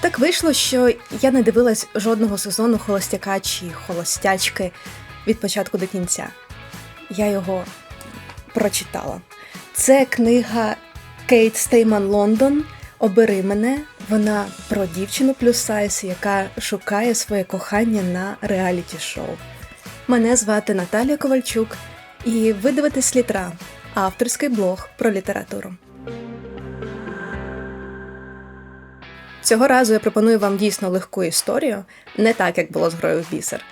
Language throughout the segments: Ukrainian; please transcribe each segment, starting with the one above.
Так вийшло, що я не дивилась жодного сезону холостяка чи холостячки від початку до кінця. Я його прочитала. Це книга Кейт Стейман Лондон. Обери мене. Вона про дівчину плюс сайз, яка шукає своє кохання на реаліті шоу. Мене звати Наталія Ковальчук, і ви дивитесь літра, авторський блог про літературу. Цього разу я пропоную вам дійсно легку історію, не так, як було з грою в бісер.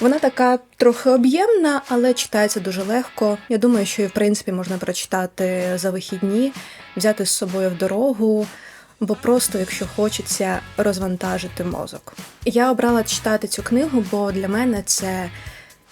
Вона така трохи об'ємна, але читається дуже легко. Я думаю, що її, в принципі, можна прочитати за вихідні, взяти з собою в дорогу, бо просто, якщо хочеться, розвантажити мозок. Я обрала читати цю книгу, бо для мене це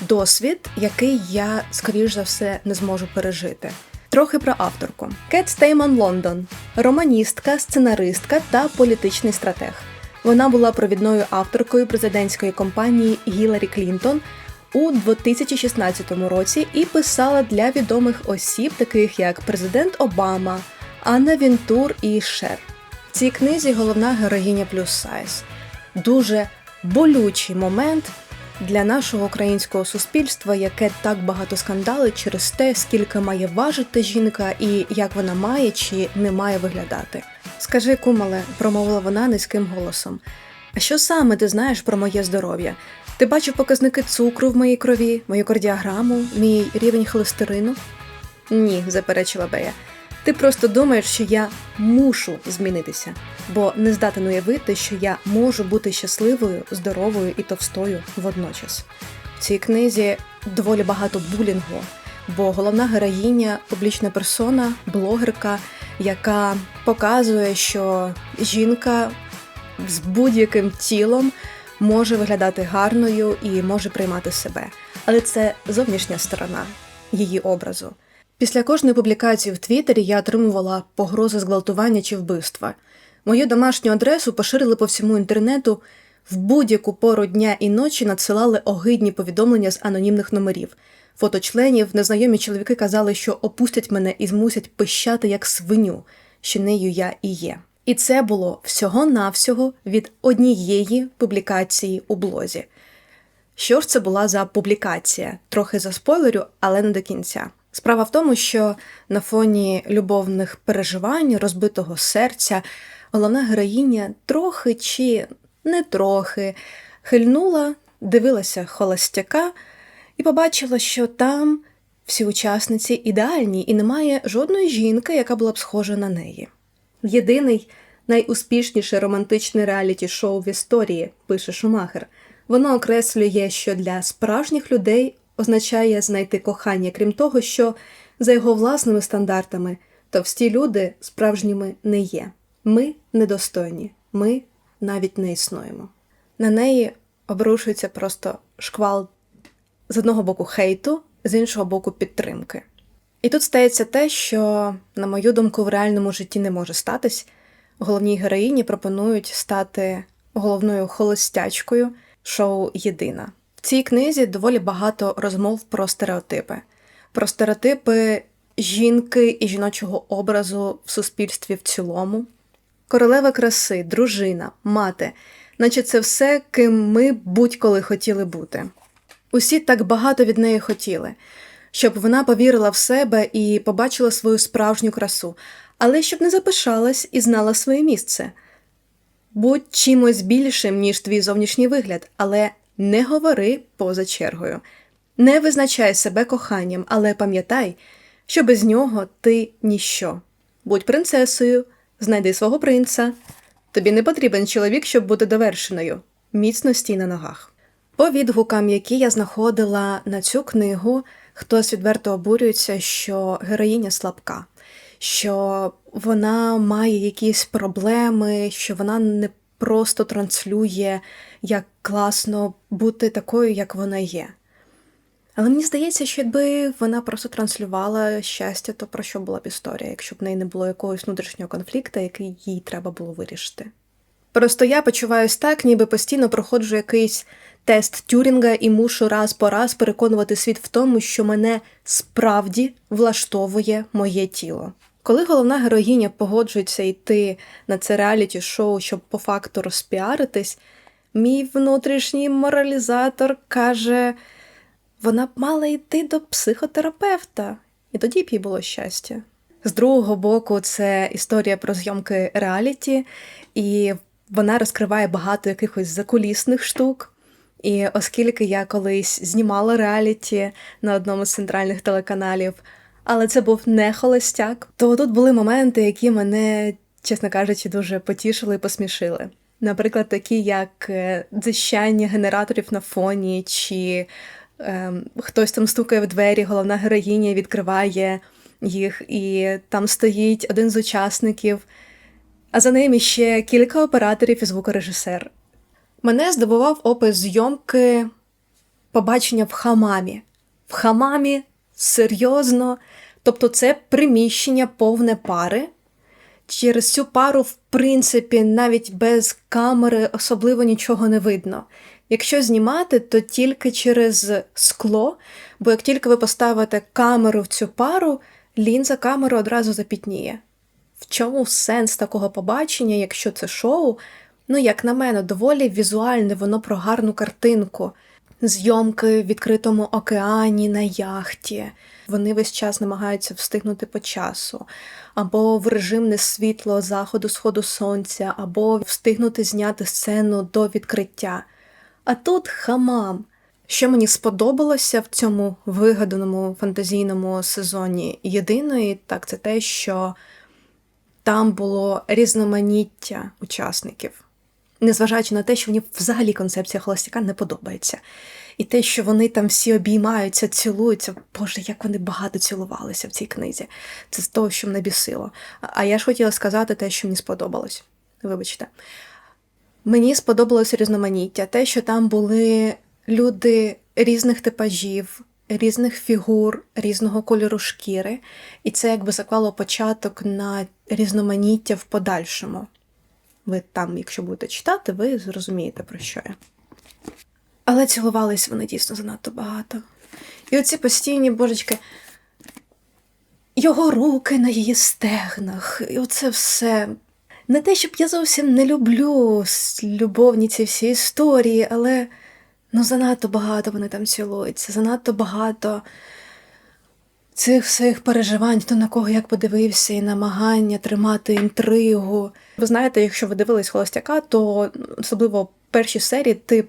досвід, який я, скоріш за все, не зможу пережити. Трохи про авторку. Кет Стейман Лондон, романістка, сценаристка та політичний стратег. Вона була провідною авторкою президентської кампанії Гіларі Клінтон у 2016 році і писала для відомих осіб, таких як президент Обама, Анна Вінтур і Шер. В цій книзі головна героїня плюс сайз. Дуже болючий момент для нашого українського суспільства, яке так багато скандалить через те, скільки має важити жінка і як вона має чи не має виглядати. Скажи, кумале, промовила вона низьким голосом. А що саме ти знаєш про моє здоров'я? Ти бачив показники цукру в моїй крові, мою кардіограму, мій рівень холестерину? Ні, заперечила Бея. Ти просто думаєш, що я мушу змінитися, бо не здатен уявити, що я можу бути щасливою, здоровою і товстою водночас. В цій книзі доволі багато булінгу, бо головна героїня публічна персона, блогерка, яка показує, що жінка з будь-яким тілом може виглядати гарною і може приймати себе. Але це зовнішня сторона її образу. Після кожної публікації в Твіттері я отримувала погрози зґвалтування чи вбивства. Мою домашню адресу поширили по всьому інтернету, в будь-яку пору дня і ночі надсилали огидні повідомлення з анонімних номерів. Фоточленів, незнайомі чоловіки казали, що опустять мене і змусять пищати як свиню, що нею я і є. І це було всього-навсього від однієї публікації у блозі. Що ж це була за публікація? Трохи за спойлерю, але не до кінця. Справа в тому, що на фоні любовних переживань, розбитого серця, головна героїня трохи чи не трохи хильнула, дивилася холостяка і побачила, що там всі учасниці ідеальні і немає жодної жінки, яка була б схожа на неї. Єдиний найуспішніше романтичне реаліті-шоу в історії, пише Шумахер. Воно окреслює, що для справжніх людей означає знайти кохання, крім того, що за його власними стандартами товсті люди справжніми не є. Ми недостойні, ми навіть не існуємо. На неї обрушується просто шквал з одного боку хейту, з іншого боку підтримки. І тут стається те, що, на мою думку, в реальному житті не може статись. Головній героїні пропонують стати головною холостячкою шоу Єдина. Цій книзі доволі багато розмов про стереотипи, про стереотипи жінки і жіночого образу в суспільстві в цілому. Королева краси, дружина, мати, наче це все, ким ми будь-коли хотіли бути. Усі так багато від неї хотіли, щоб вона повірила в себе і побачила свою справжню красу, але щоб не запишалась і знала своє місце. Будь чимось більшим, ніж твій зовнішній вигляд, але не говори поза чергою. Не визначай себе коханням, але пам'ятай, що без нього ти ніщо. Будь принцесою, знайди свого принца. Тобі не потрібен чоловік, щоб бути довершеною. Міцно стій на ногах. По відгукам, які я знаходила на цю книгу, хтось відверто обурюється, що героїня слабка, що вона має якісь проблеми, що вона не просто транслює, як класно бути такою, як вона є. Але мені здається, що якби вона просто транслювала щастя, то про що була б історія, якщо б в неї не було якогось внутрішнього конфлікту, який їй треба було вирішити. Просто я почуваюся так, ніби постійно проходжу якийсь тест Тюрінга і мушу раз по раз переконувати світ в тому, що мене справді влаштовує моє тіло. Коли головна героїня погоджується йти на це реаліті-шоу, щоб по факту розпіаритись, мій внутрішній моралізатор каже: вона б мала йти до психотерапевта, і тоді б їй було щастя. З другого боку, це історія про зйомки реаліті, і вона розкриває багато якихось закулісних штук. І оскільки я колись знімала реаліті на одному з центральних телеканалів, але це був не холостяк, то тут були моменти, які мене, чесно кажучи, дуже потішили і посмішили. Наприклад, такі як е, дзищання генераторів на фоні, чи е, хтось там стукає в двері, головна героїня відкриває їх, і там стоїть один з учасників, а за ним ще кілька операторів і звукорежисер. Мене здивував опис зйомки побачення в хамамі. В хамамі серйозно, тобто це приміщення повне пари. Через цю пару, в принципі, навіть без камери особливо нічого не видно. Якщо знімати, то тільки через скло, бо як тільки ви поставите камеру в цю пару, лінза камери одразу запітніє. В чому сенс такого побачення, якщо це шоу? Ну, як на мене, доволі візуальне, воно про гарну картинку. Зйомки в відкритому океані на яхті. Вони весь час намагаються встигнути по часу, або в режимне світло заходу сходу сонця, або встигнути зняти сцену до відкриття. А тут хамам. Що мені сподобалося в цьому вигаданому фантазійному сезоні єдиної, так це те, що там було різноманіття учасників, незважаючи на те, що мені взагалі концепція холостяка не подобається. І те, що вони там всі обіймаються, цілуються, Боже, як вони багато цілувалися в цій книзі. Це з того, що мене бісило. А я ж хотіла сказати те, що мені сподобалось. Вибачте. Мені сподобалося різноманіття, те, що там були люди різних типажів, різних фігур, різного кольору шкіри, і це якби заклало початок на різноманіття в подальшому. Ви там, якщо будете читати, ви зрозумієте, про що я. Але цілувались вони дійсно занадто багато. І оці постійні божечки, його руки на її стегнах, і оце все. Не те, щоб я зовсім не люблю любовні ці всі історії, але ну занадто багато вони там цілуються, занадто багато цих всіх переживань, хто на кого як подивився, і намагання тримати інтригу. Ви знаєте, якщо ви дивились холостяка, то особливо перші серії ти.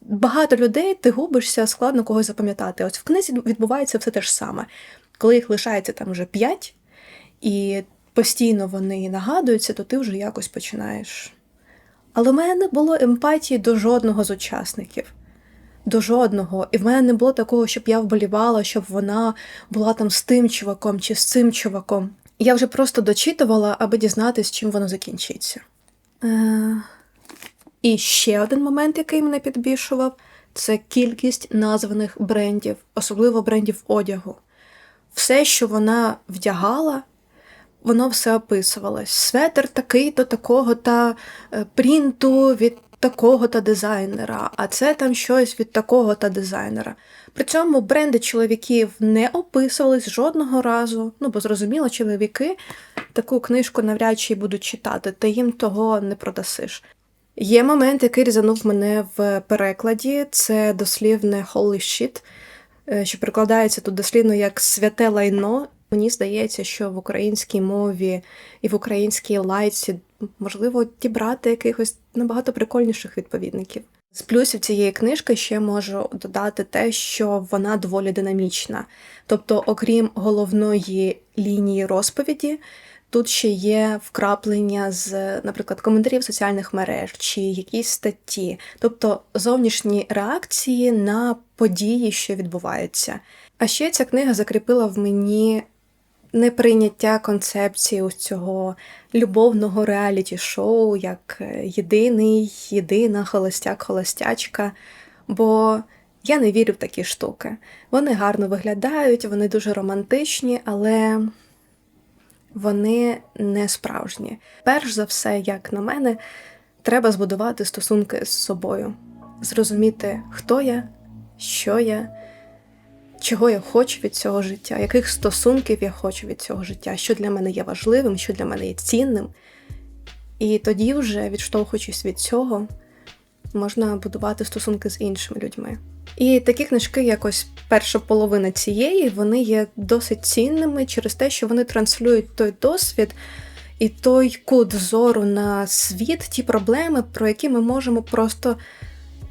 Багато людей ти губишся, складно когось запам'ятати. Ось в книзі відбувається все те ж саме. Коли їх лишається там вже п'ять, і постійно вони нагадуються, то ти вже якось починаєш. Але в мене не було емпатії до жодного з учасників. До жодного. І в мене не було такого, щоб я вболівала, щоб вона була там з тим чуваком чи з цим чуваком. Я вже просто дочитувала, аби дізнатись, чим воно закінчиться. Е... І ще один момент, який мене підбільшував, це кількість названих брендів, особливо брендів одягу. Все, що вона вдягала, воно все описувалось. Светер такий то такого та е, принту від такого та дизайнера, а це там щось від такого та дизайнера. При цьому бренди чоловіків не описувались жодного разу. Ну, бо зрозуміло, чоловіки таку книжку навряд чи будуть читати, та їм того не продасиш. Є момент, який різанув мене в перекладі, це дослівне holy shit, е, що прикладається тут дослівно як святе лайно. Мені здається, що в українській мові і в українській лайці можливо дібрати якихось набагато прикольніших відповідників. З плюсів цієї книжки ще можу додати те, що вона доволі динамічна. Тобто, окрім головної лінії розповіді, тут ще є вкраплення з, наприклад, коментарів соціальних мереж чи якісь статті, тобто зовнішні реакції на події, що відбуваються. А ще ця книга закріпила в мені неприйняття концепції ось цього любовного реаліті-шоу як е, єдиний, єдина холостяк-холостячка. Бо я не вірю в такі штуки. Вони гарно виглядають, вони дуже романтичні, але вони не справжні. Перш за все, як на мене, треба збудувати стосунки з собою, зрозуміти, хто я, що я чого я хочу від цього життя, яких стосунків я хочу від цього життя, що для мене є важливим, що для мене є цінним. І тоді, вже, відштовхуючись від цього, можна будувати стосунки з іншими людьми. І такі книжки, як ось перша половина цієї, вони є досить цінними через те, що вони транслюють той досвід і той кут зору на світ, ті проблеми, про які ми можемо просто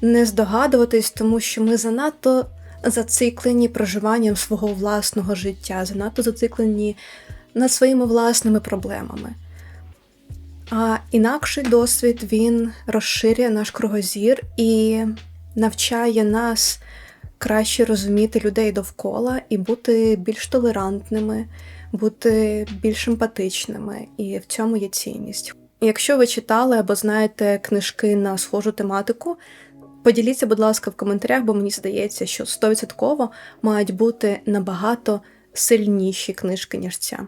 не здогадуватись, тому що ми занадто зациклені проживанням свого власного життя, занадто зациклені над своїми власними проблемами. А інакший досвід він розширює наш кругозір і навчає нас краще розуміти людей довкола і бути більш толерантними, бути більш емпатичними, і в цьому є цінність. Якщо ви читали або знаєте книжки на схожу тематику, поділіться, будь ласка, в коментарях, бо мені здається, що 100% мають бути набагато сильніші книжки, ніж ця.